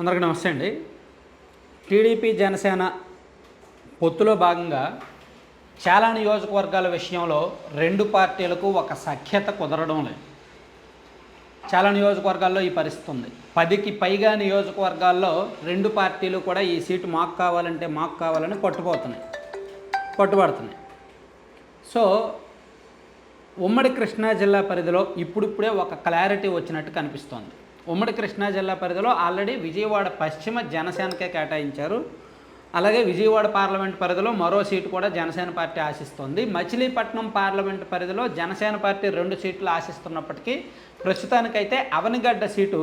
అందరికీ నమస్తే అండి. టీడీపీ జనసేన పొత్తులో భాగంగా చాలా నియోజకవర్గాల విషయంలో రెండు పార్టీలకు ఒక సఖ్యత కుదరడం లేదు. చాలా నియోజకవర్గాల్లో ఈ పరిస్థితి ఉంది. పదికి పైగా నియోజకవర్గాల్లో రెండు పార్టీలు కూడా ఈ సీటు మాకు కావాలంటే మాకు కావాలని పట్టుపోతున్నాయి పట్టుబడుతున్నాయి. సో ఉమ్మడి కృష్ణా జిల్లా పరిధిలో ఇప్పుడిప్పుడే ఒక క్లారిటీ వచ్చినట్టు కనిపిస్తోంది. ఉమ్మడి కృష్ణా జిల్లా పరిధిలో ఆల్రెడీ విజయవాడ పశ్చిమ జనసేనకే కేటాయించారు. అలాగే విజయవాడ పార్లమెంట్ పరిధిలో మరో సీటు కూడా జనసేన పార్టీ ఆశిస్తోంది. మచిలీపట్నం పార్లమెంట్ పరిధిలో జనసేన పార్టీ రెండు సీట్లు ఆశిస్తున్నప్పటికీ ప్రస్తుతానికైతే అవనిగడ్డ సీటు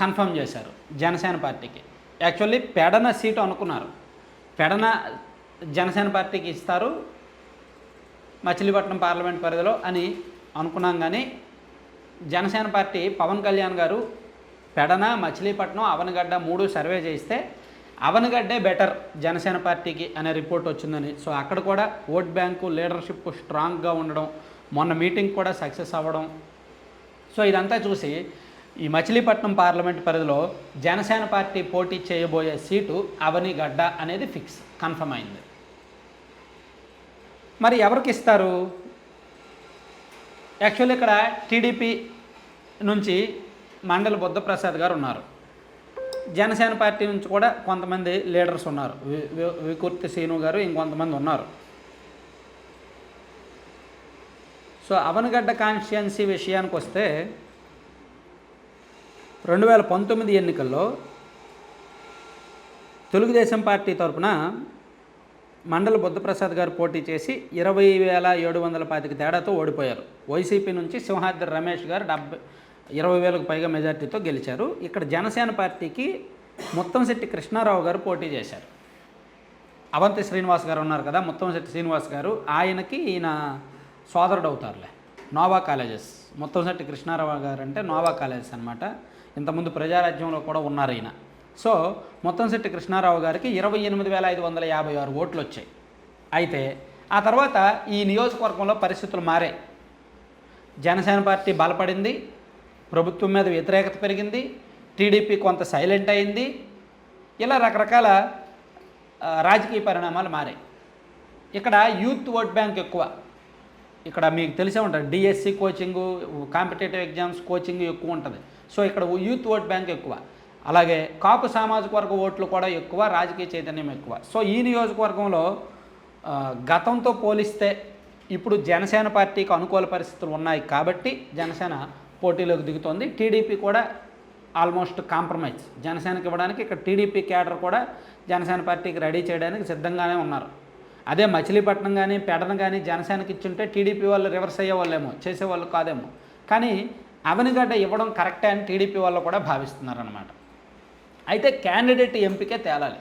కన్ఫర్మ్ చేశారు జనసేన పార్టీకి. యాక్చువల్లీ పెడన సీటు అనుకున్నారు. పెడన జనసేన పార్టీకి ఇస్తారు. మచిలీపట్నం పార్లమెంట్ పరిధిలో అని అనుకున్నాం కానీ జనసేన పార్టీ పవన్ కళ్యాణ్ గారు పెడన మచిలీపట్నం అవనగడ్డ మూడు సర్వే చేస్తే అవనగడ్డే బెటర్ జనసేన పార్టీకి అనే రిపోర్ట్ వచ్చిందని. సో అక్కడ కూడా ఓట్ బ్యాంకు లీడర్షిప్ స్ట్రాంగ్గా ఉండడం మొన్న మీటింగ్ కూడా సక్సెస్ అవ్వడం. సో ఇదంతా చూసి ఈ మచిలీపట్నం పార్లమెంట్ పరిధిలో జనసేన పార్టీ పోటీ చేయబోయే సీటు అవనిగడ్డ అనేది ఫిక్స్ కన్ఫర్మ్ అయింది. మరి ఎవరికి ఇస్తారు? యాక్చువల్లీ ఇక్కడ టీడీపీ నుంచి మండలి బుద్ధప్రసాద్ గారు ఉన్నారు. జనసేన పార్టీ నుంచి కూడా కొంతమంది లీడర్స్ ఉన్నారు. వి- వి- వికుర్తి శ్రీను గారు ఇంకొంతమంది ఉన్నారు. సో అవనగడ్డ కాన్స్టిట్యున్సీ విషయానికి వస్తే రెండు వేల పంతొమ్మిది ఎన్నికల్లో తెలుగుదేశం పార్టీ తరపున మండల బుద్ధప్రసాద్ గారు పోటీ చేసి ఇరవై వేల ఏడు వందల పాతిక తేడాతో ఓడిపోయారు. వైసీపీ నుంచి సింహాద్రి రమేష్ గారు డెబ్బై ఇరవై వేలకు పైగా మెజార్టీతో గెలిచారు. ఇక్కడ జనసేన పార్టీకి ముత్తంశెట్టి కృష్ణారావు గారు పోటీ చేశారు. అవంతి శ్రీనివాస్ గారు ఉన్నారు కదా ముత్తంశెట్టి శ్రీనివాస్ గారు. ఆయనకి ఈయన సోదరుడు అవుతారులే నోవా కాలేజెస్. ముత్తంశెట్టి కృష్ణారావు గారు అంటే నోవా కాలేజెస్ అనమాట ఇంతకుముందు ప్రజారాజ్యంలో కూడా ఉన్నారు ఈయన. సో ముత్తంశెట్టి కృష్ణారావు గారికి ఇరవై ఎనిమిది వేల ఐదు వందల యాభై ఆరు ఓట్లు వచ్చాయి అయితే ఆ తర్వాత ఈ నియోజకవర్గంలో పరిస్థితులు మారాయి. జనసేన పార్టీ బలపడింది ప్రభుత్వం మీద వ్యతిరేకత పెరిగింది టీడీపీ కొంత సైలెంట్ అయింది ఇలా రకరకాల రాజకీయ పరిణామాలు మారాయి. ఇక్కడ యూత్ ఓట్ బ్యాంక్ ఎక్కువ. ఇక్కడ మీకు తెలిసే ఉంటుంది DSC coaching competitive exams coaching ఎక్కువ ఉంటుంది. సో ఇక్కడ యూత్ ఓట్ బ్యాంక్ ఎక్కువ. అలాగే కాపు సామాజిక వర్గ ఓట్లు కూడా ఎక్కువ రాజకీయ చైతన్యం ఎక్కువ. సో ఈ నియోజకవర్గంలో గతంతో పోలిస్తే ఇప్పుడు జనసేన పార్టీకి అనుకూల పరిస్థితులు ఉన్నాయి కాబట్టి జనసేన పోటీలోకి దిగుతోంది. టీడీపీ కూడా ఆల్మోస్ట్ కాంప్రమైజ్. జనసేనకి ఇవ్వడానికి ఇక్కడ టీడీపీ క్యాడర్ కూడా జనసేన పార్టీకి రెడీ చేయడానికి సిద్ధంగానే ఉన్నారు. అదే మచిలీపట్నం కానీ పెడన కానీ జనసేనకి ఇచ్చుంటే టీడీపీ వాళ్ళు రివర్స్ అయ్యేవాళ్ళేమో చేసేవాళ్ళు కాదేమో. కానీ అవనిగడ్డ ఇవ్వడం కరెక్టే అని టీడీపీ వాళ్ళు కూడా భావిస్తున్నారన్నమాట. అయితే క్యాండిడేట్ ఎంపికే తేలాలి.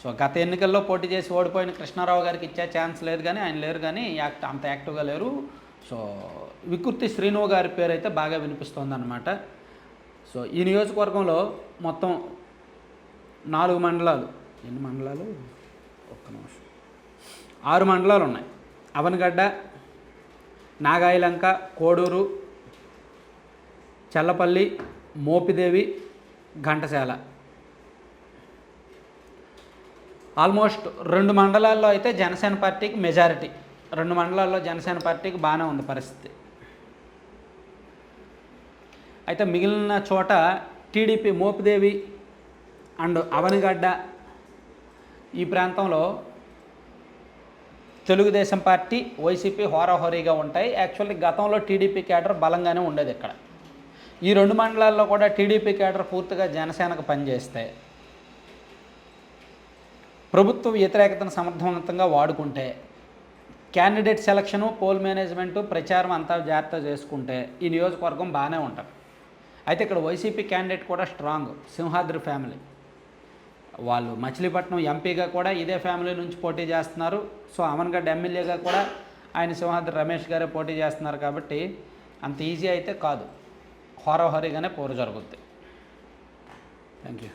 సో గత ఎన్నికల్లో పోటీ చేసి ఓడిపోయిన కృష్ణారావు గారికి ఇచ్చే ఛాన్స్ లేదు కానీ ఆయన లేరు కానీ యాక్ట్ అంత యాక్టివ్గా లేరు. సో వికృతి శ్రీను గారి పేరు అయితే బాగా వినిపిస్తోంది అనమాట సో ఈ నియోజకవర్గంలో మొత్తం నాలుగు మండలాలు ఎన్ని మండలాలు? ఒక్క నిమిషం. ఆరు మండలాలు ఉన్నాయి. అవనగడ్డ నాగాయలంక కోడూరు చల్లపల్లి మోపిదేవి ఘంటసాల. ఆల్మోస్ట్ రెండు మండలాల్లో అయితే జనసేన పార్టీకి మెజారిటీ. రెండు మండలాల్లో జనసేన పార్టీకి బాగానే ఉంది పరిస్థితి. అయితే మిగిలిన చోట టీడీపీ మోపిదేవి అండ్ అవనిగడ్డ ఈ ప్రాంతంలో తెలుగుదేశం పార్టీ వైసీపీ హోరాహోరీగా ఉంటాయి. యాక్చువల్లీ గతంలో టీడీపీ క్యాడర్ బలంగానే ఉండేది ఇక్కడ. ఈ రెండు మండలాల్లో కూడా టీడీపీ క్యాడర్ పూర్తిగా జనసేనకు పనిచేస్తాయి. ప్రభుత్వ వ్యతిరేకతను సమర్థవంతంగా వాడుకుంటే క్యాండిడేట్ సెలక్షను పోల్ మేనేజ్మెంటు ప్రచారం అంతా జాగ్రత్త చేసుకుంటే ఈ నియోజకవర్గం బాగానే ఉంటుంది. అయితే ఇక్కడ వైసీపీ క్యాండిడేట్ కూడా స్ట్రాంగ్ సింహాద్రి ఫ్యామిలీ వాళ్ళు మచిలీపట్నం ఎంపీగా కూడా ఇదే ఫ్యామిలీ నుంచి పోటీ చేస్తున్నారు. సో అమన్గడ్డ ఎమ్మెల్యేగా కూడా ఆయన సింహాద్రి రమేష్ గారే పోటీ చేస్తున్నారు కాబట్టి అంత ఈజీ అయితే కాదు. హోరహోరీగానే పోరు జరుగుద్ది. Thank you